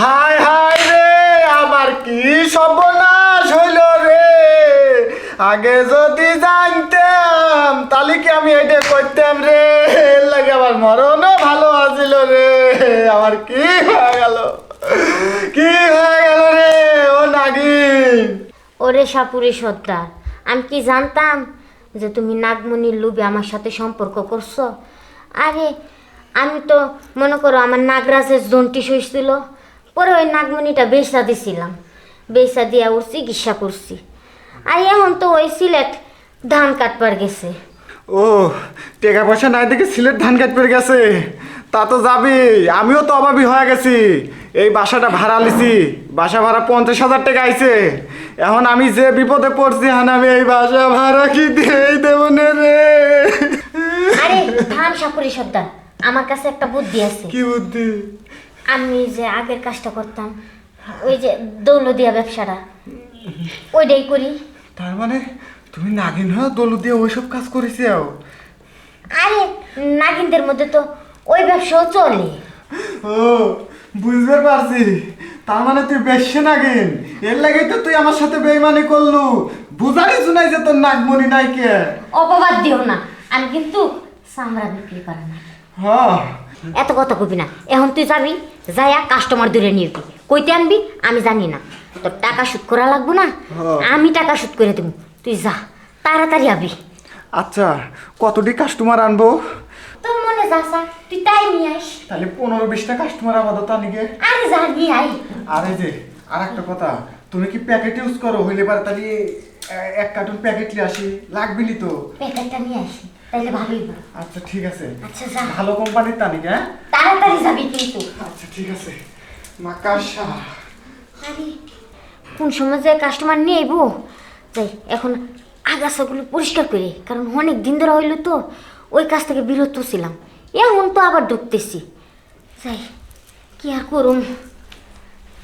High high রে, আমার কি সর্বনাশ হইল রে? আগে যদি জানতাম, তাহলে কি আমি এটা করতাম রে? লাগে আমার মরণও ভালো আছিল রে। আমার কি হয়ে গেল? কি হয়ে গেল রে, ও নাগিন? ওরে সাপুরে সর্দার, আমি কি জানতাম যে তুমি নাগমণির লোভে আমার সাথে সম্পর্ক করছ? আরে, আমি তো মনে করো আমার নাগরাজের জন্টি হয়েছিল পরে ওই নাগমণিটা বেসা দিছিলাম। বেসা দিয়া ওর চিকিৎসা করছি। আর এখন তো ওই সিলেট ধান কাটবার গেছে। ও টাকা পয়সা নাই দেখে সিলেট ধান কাট পেয়ে গেছে। তা তো যাবি আমিও তো অভাবী হয়ে গেছি। এই বাসাটা ভাড়া লিছি বাসা ভাড়া পঞ্চাশ হাজার টাকা আইছে। এখন আমি যে বিপদে পড়ছি এখন আমি এই বাসা ভাড়া কি দিয়েই দেবো না রে? আরে ধান সাপুরি সর্দার আমার কাছে একটা বুদ্ধি আছে। কি বুদ্ধি? আমি যে আগের কাজটা করতাম ওই যে দৌলদিয়া ব্যবসাটা ওইটাই করি। তার মানে তুমি নাগিন হয়ে দলু দিয়ে ওইসব কাজ করেছি আরে নাগিনদের মধ্যে তো ওই ব্যবসাও চলে। ও বুঝতে পারছি। তার মানে তুই বেশি নাগিন। এর লাগেই তো তুই আমার সাথে বেইমানি করলু। বুঝাই শুনাই যে তোর নাগমণি নাই কে। অপবাদ দিও না। আমি কিন্তু চামড়া বিক্রি করে না। হ্যাঁ। এত কথা কবি না। এখন তুই যাবি যাইয়া কাস্টমার দূরে নিয়ে কইতে আনবি আমি জানি না। তোর টাকা শুট করা লাগবো না? হ্যাঁ। আমি টাকা শুট করে দেবো। তুই যা তাড়াতাড়ি আবি। আচ্ছা কতটি কাস্টমার আনব? তোর মনে যা যা, তুই তাই নিয়ে আইস। তাহলে পনেরো বিশটা কাস্টমার আপাতত আনিকে আরে যা নিয়ে আই আর যে আর একটা কথা তুমি কি প্যাকেট ইউজ করো? হইলে পারে তাহলে এক কার্টুন প্যাকেট নিয়ে আসি। লাগবি নি তো। প্যাকেটটা নিয়ে আসি তাইলে ভালোই হবে। আচ্ছা ঠিক আছে। আচ্ছা যা। ভালো কোম্পানির তানিকে হ্যাঁ? তাড়াতাড়ি যাবি কিন্তু। আচ্ছা ঠিক আছে। মাকাশা। আরে কোন সময় যে কাস্টমার নিয়ে আইবো যাই এখন আগাছাগুলো পরিষ্কার করে কারণ অনেক দিন ধরে হইল তো ওই কাজ থেকে বিরত ছিলাম। এখন তো আবার ঢুকতেছি। যাই কি আর করুম?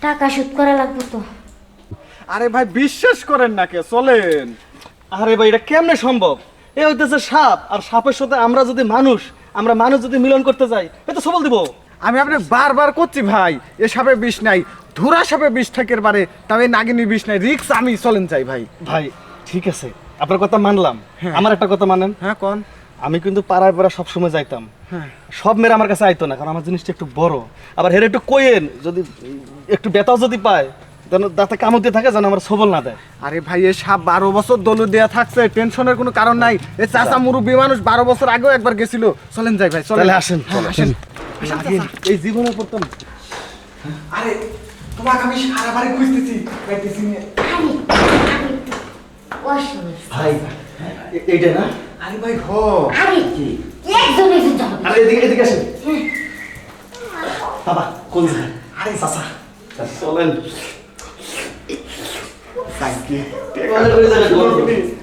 টাকা সুদ করা লাগবে তো। আরে ভাই বিশ্বাস করেন না কে চলেন। আরে ভাই এটা কেমনে সম্ভব? এ হইতেছে সাপ আর সাপের সাথে আমরা যদি মানুষ আমরা মানুষ যদি মিলন করতে যাই এ তো সবল দিব। আমি আপনাকে বারবার করছি ভাই এ সাপে বিষ নাই ধুরা সাপে বিষ থাকে পারে তবে নাগিনী বিষ নাই রিক্স আমি চলেন চাই ভাই। ভাই ঠিক আছে আপনার কথা মানলাম। হ্যাঁ। আমার একটা কথা মানেন? হ্যাঁ কোন? আমি কিন্তু পাড়ায় পাড়া সবসময় যাইতাম। হ্যাঁ। সব মেয়েরা আমার কাছে আইতো না কারণ আমার জিনিসটা একটু বড়। আবার হেরে একটু কোয়েন যদি একটু বেতাও যদি পায় যেন দাঁতে কামড় দিয়ে থাকে যেন আমার সবল না দেয়। আরে ভাই এ সাপ বারো বছর দলু দেয়া থাকছে টেনশনের কোনো কারণ নাই। এ চাচা মুরব্বী মানুষ বারো বছর আগেও একবার গেছিল। চলেন যাই ভাই চলেন। আসেন হ্যাঁ, আসেন। আসেন এই জীবনে প্রথম। আরে তোমাকে আমি সারা বাড়ি খুঁজতেছি পাইতেছি ভাই এইটা না? আরে ভাই হ আরে কি? একজন যাব? আরে এদিকে এদিকে আসেন। বাবা কোন আরে চাচা। চলেন।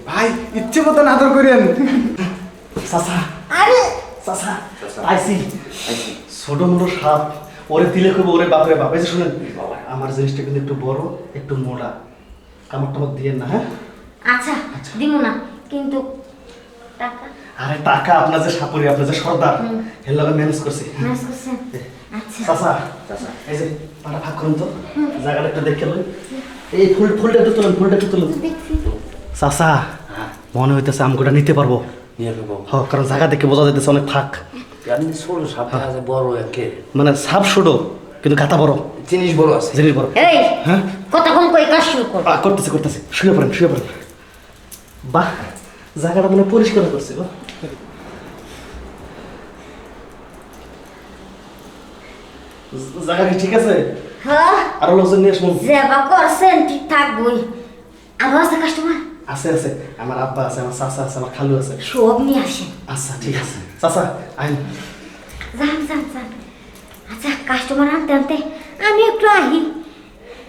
ভাই ইচ্ছে মতন আদর করেন। চাচা আরে। চাচা আইসি ছোট মোটো সাপ। ওরে দিলে খুব ওরে বাপরে বাপ। এই যে শুনেন আমার জিনিসটা কিন্তু একটু বড় একটু মোটা। কামড় টামড় দিয়ে না হ্যাঁ? আচ্ছা দিব না। কিন্তু টাকা? আরে টাকা আপনার যে সাপুরি আপনার যে সর্দার। এর ম্যানেজ করছি। ম্যানেজ করছেন? আচ্ছা। চাচা এই যে পাটা ভাগ করুন তো। জায়গাটা একটু দেখে লই। এই ফুল ফুলটা একটু তুলুন ফুলটা একটু তুলুন। দেখছি। মনে হইতেছে আমগুটা নিতে পারব। নিয়ে হ কারণ জায়গা দেখে বোঝা যাইতেছে অনেক ফাঁক আমি মানে সাপ ছোট কিন্তু গাতা বড়। জিনিস বড় আছে। জিনিস বড়। এই হ্যাঁ? কতক্ষণ কই কাজ শুরু কর করতেছে করতেছে। শুয়ে পড়েন শুয়ে পড়েন। বাহ জায়গাটা মনে পরিষ্কার করছে বাহ জায়গা কি ঠিক আছে? হ্যাঁ। আরও লোকজন নিয়ে আসব। জেবা করছেন ঠিক থাকবই। আরও আছে কাস্টমার আছে আছে। আমার আব্বা আছে আমার চাচা আছে আমার খালু আছে। সব নিয়ে আসেন। আচ্ছা ঠিক আছে। চাচা আইন। যান যান যান। আচ্ছা কাস্টমার আনতে আনতে আমি একটু আহি।